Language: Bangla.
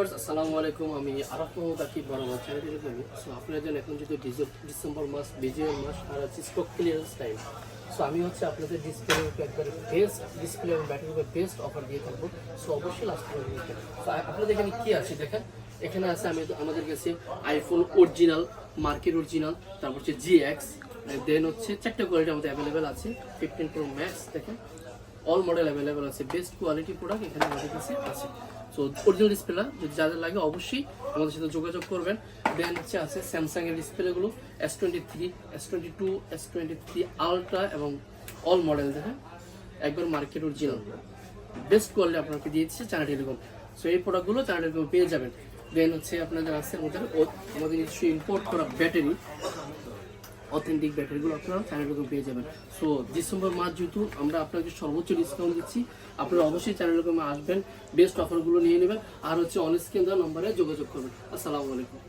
ভিউয়ার্স, আসসালামু আলাইকুম। আমি আরফ মোহাম্মদ আকিব বরাবর চ্যানেল থেকে সো আপনাদের জন্য এখন যেহেতু ডিসেম্বর মাস বিজয়ের মাস আর হচ্ছে স্টক ক্লিয়ারেন্স টাইম সো আমি হচ্ছে আপনাদের ডিসপ্লের উপর বেস্ট ডিসপ্লে এবং ব্যাটারির উপর বেস্ট অফার দিয়ে থাকব। সো অবশ্যই লাস্ট পর্যন্ত দেখবেন। তো আপনাদের এখানে কি আছে দেখেন? এখানে আছে আমি আমাদের কাছে আইফোন অরিজিনাল মার্কেট অরিজিনাল তারপর হচ্ছে জি এক্স দেন হচ্ছে চারটে কোয়ালিটি আমাদের অ্যাভেলেবেল আছে ফিফটিন প্রো ম্যাক্স দেখেন। অল মডেল অ্যাভেলেবেল আছে। বেস্ট কোয়ালিটি প্রোডাক্ট এখানে আমাদের কাছে আছে। সো অরিজিনাল ডিসপ্লেটা যদি যাদের লাগে অবশ্যই আমাদের সাথে যোগাযোগ করবেন। দেন হচ্ছে আছে স্যামসাং এর ডিসপ্লেগুলো S twenty three S twenty two S twenty three ultra এবং অল মডেল দেখেন একবার মার্কেট অরিজিনাল বেস্ট কোয়ালিটি আপনাকে দিয়ে দিচ্ছে টেলিকম সো এই প্রোডাক্টগুলো চায়না টেলিকম পেয়ে যাবেন। দেন হচ্ছে আপনাদের আছে আমাদের আমাদের কিছু ইম্পোর্ট করা ব্যাটারি অথেন্টিক ব্যাটারিগুলো আপনারা চ্যানেল থেকে পেয়ে যাবেন। সো ডিসেম্বর মাস যেহেতু আমরা আপনাকে সর্বোচ্চ ডিসকাউন্ট দিচ্ছি, আপনারা অবশ্যই চ্যানেল আসবেন বেস্ট অফারগুলো নিয়ে নেবেন, আর হচ্ছে অন স্ক্রিন দেওয়া নম্বরে যোগাযোগ করবেন। আসসালামু আলাইকুম।